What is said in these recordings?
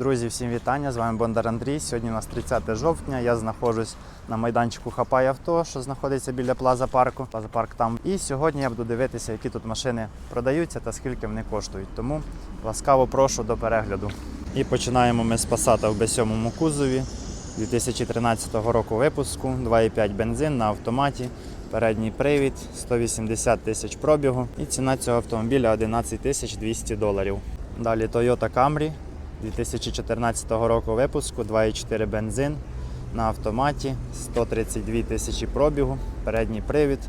Друзі, всім вітання! З вами Бондар Андрій. Сьогодні у нас 30 жовтня. Я знаходжусь на майданчику Хапай авто, що знаходиться біля Плаза парку. Плаза парк там. І сьогодні я буду дивитися, які тут машини продаються та скільки вони коштують. Тому ласкаво прошу до перегляду. І починаємо ми з Passat в B7 кузові 2013 року випуску, 2,5 бензин на автоматі. Передній привід 180 тисяч пробігу і ціна цього автомобіля 11 тисяч 200 доларів. Далі Toyota Camry 2014 року випуску, 2,4 бензин на автоматі, 132 тисячі пробігу, передній привід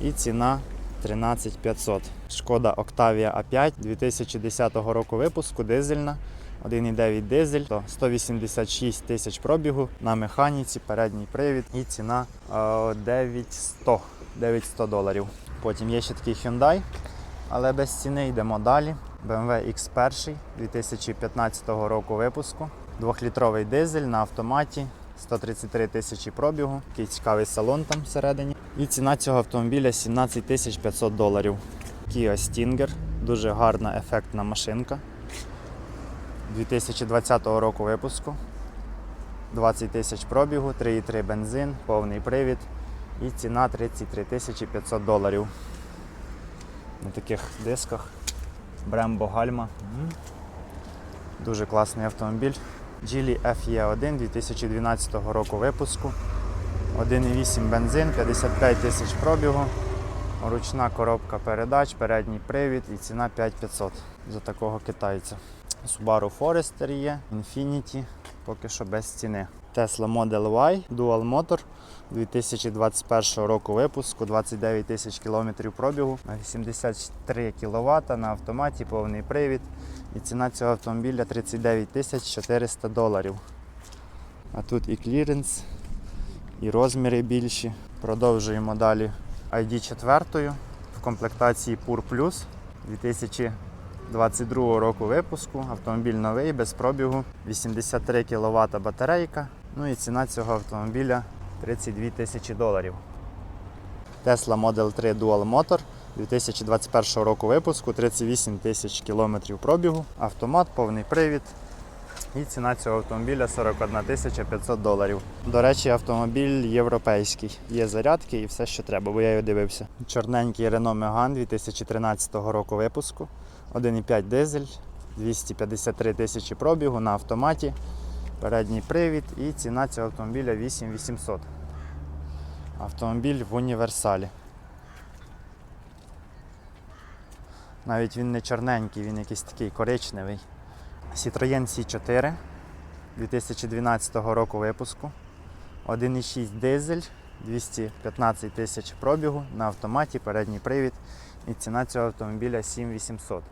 і ціна 13 500. Шкода Octavia A5 2010 року випуску, дизельна. 1,9 дизель, то 186 тисяч пробігу на механіці, передній привід і ціна е, 9100 9100 доларів. Потім є ще такий Hyundai, але без ціни йдемо далі. BMW X1 2015 року випуску. Двохлітровий дизель на автоматі, 133 тисячі пробігу, такий цікавий салон там всередині. І ціна цього автомобіля 17 тисяч 500 доларів. Kia Stinger, дуже гарна ефектна машинка. 2020 року випуску. 20 тисяч пробігу, 3,3 бензин, повний привід і ціна 33 тисячі 500 доларів. На таких дисках. Brembo Гальма. Дуже класний автомобіль. Geely FE1 2012 року випуску. 1,8 бензин, 55 тисяч пробігу. Ручна коробка передач, передній привід і ціна 5500 за такого китайця. Subaru Forester є, Infiniti, поки що без ціни. Tesla Model Y, Dual Motor 2021 року випуску, 29 тисяч кілометрів пробігу, 83 кВт на автоматі, повний привід. І ціна цього автомобіля 39 тисяч 400 доларів. А тут і кліренс, і розміри більші. Продовжуємо далі ID4 в комплектації Pur Plus 2022 року випуску. Автомобіль новий, без пробігу, 83 кВт батарейка. Ну і ціна цього автомобіля 32 тисячі доларів. Tesla Model 3 Dual Motor 2021 року випуску, 38 тисяч кілометрів пробігу, автомат, повний привід. І ціна цього автомобіля 41 тисяча 500 доларів. До речі, автомобіль європейський. Є зарядки і все, що треба, бо я його дивився. Чорненький Renault Megane 2013 року випуску. 1,5 дизель, 253 тисячі пробігу на автоматі. Передній привід і ціна цього автомобіля 8800. Автомобіль в універсалі. Навіть він не чорненький, він якийсь такий коричневий. Citroën C4 2012 року випуску. 1,6 дизель, 215 тисяч пробігу на автоматі, передній привід. І ціна цього автомобіля 7800.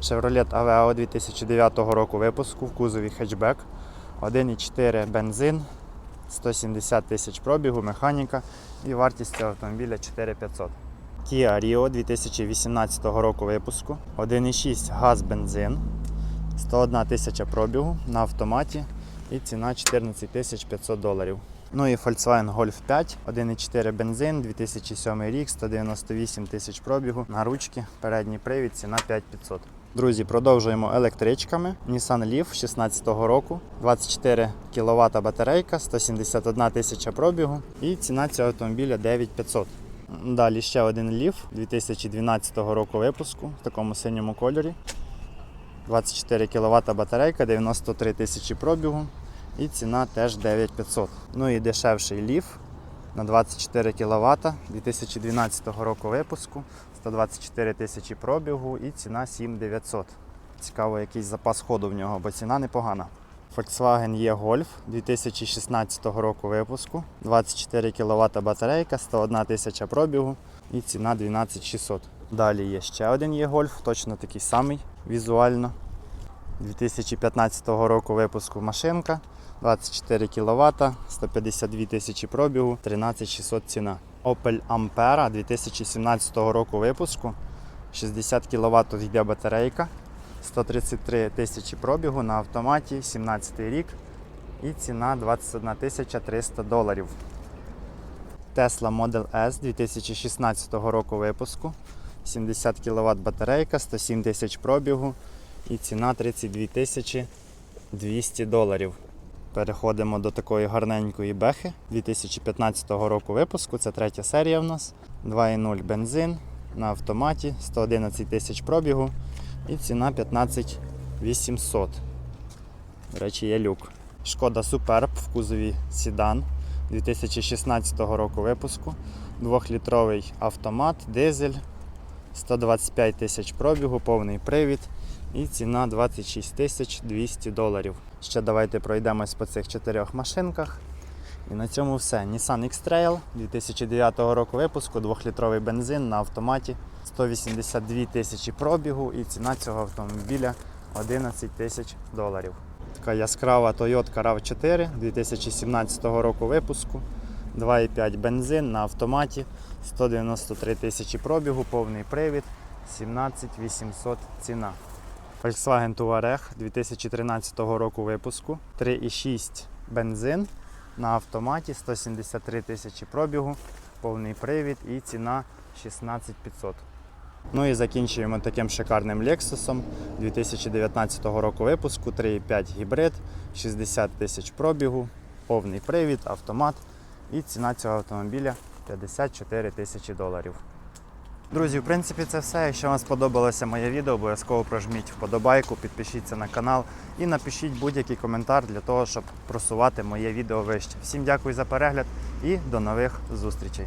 Chevrolet Aveo 2009 року випуску в кузові хетчбек. 1,4 бензин, 170 тисяч пробігу, механіка і вартість цього автомобіля 4500. Kia Rio 2018 року випуску. 1,6 газ бензин, 101 тисяча пробігу на автоматі і ціна 14 тисяч 500 доларів. Ну і Volkswagen Golf 5, 1,4 бензин, 2007 рік, 198 тисяч пробігу на ручки, передній привід, ціна 5500. Друзі, продовжуємо електричками. Nissan Leaf 16 року, 24 кВт батарейка, 171 тисяча пробігу і ціна цього автомобіля 9500. Далі ще один Leaf 2012 року випуску в такому синьому кольорі. 24 кВт батарейка, 93 тисячі пробігу і ціна теж 9500. Ну і дешевший Leaf на 24 кВт 2012 року випуску, 124 тисячі пробігу і ціна 7900. Цікаво, якийсь запас ходу в нього, бо ціна непогана. Volkswagen E-Golf 2016 року випуску, 24 кВт батарейка, 101 тисяча пробігу і ціна 12600. Далі є ще один E-Golf, точно такий самий візуально. 2015 року випуску машинка, 24 кВт, 152 тисячі пробігу, 13600 ціна. Opel Ampera 2017 року випуску, 60 кВт йде батарейка, 133 тисячі пробігу на автоматі, 17 рік і ціна 21 тисяча 300 доларів. Tesla Model S 2016 року випуску, 70 кВт батарейка, 107 тисяч пробігу і ціна 32 тисячі 200 доларів. Переходимо до такої гарненької бехи 2015 року випуску. Це третя серія в нас. 2,0 бензин на автоматі, 111 тисяч пробігу і ціна 15 800. До речі, є люк. Шкода Superb в кузові Сідан 2016 року випуску. Двохлітровий автомат, дизель, 125 тисяч пробігу, повний привід і ціна 26 тисяч 200 доларів. Ще давайте пройдемось по цих чотирьох машинках. І на цьому все. Nissan X-Trail 2009 року випуску, двохлітровий бензин на автоматі, 182 тисячі пробігу і ціна цього автомобіля 11 тисяч доларів. Така яскрава Toyota RAV4 2017 року випуску. 2,5 бензин на автоматі, 193 тисячі пробігу, повний привід, 17 800 ціна. Volkswagen Touareg 2013 року випуску, 3,6 бензин на автоматі, 173 тисячі пробігу, повний привід і ціна 16 500. Ну і закінчуємо таким шикарним Lexus 2019 року випуску, 3,5 гібрид, 60 тисяч пробігу, повний привід, автомат. І ціна цього автомобіля 54 тисячі доларів. Друзі, в принципі, це все. Якщо вам сподобалося моє відео, обов'язково прожміть вподобайку, підпишіться на канал і напишіть будь-який коментар для того, щоб просувати моє відео вище. Всім дякую за перегляд і до нових зустрічей.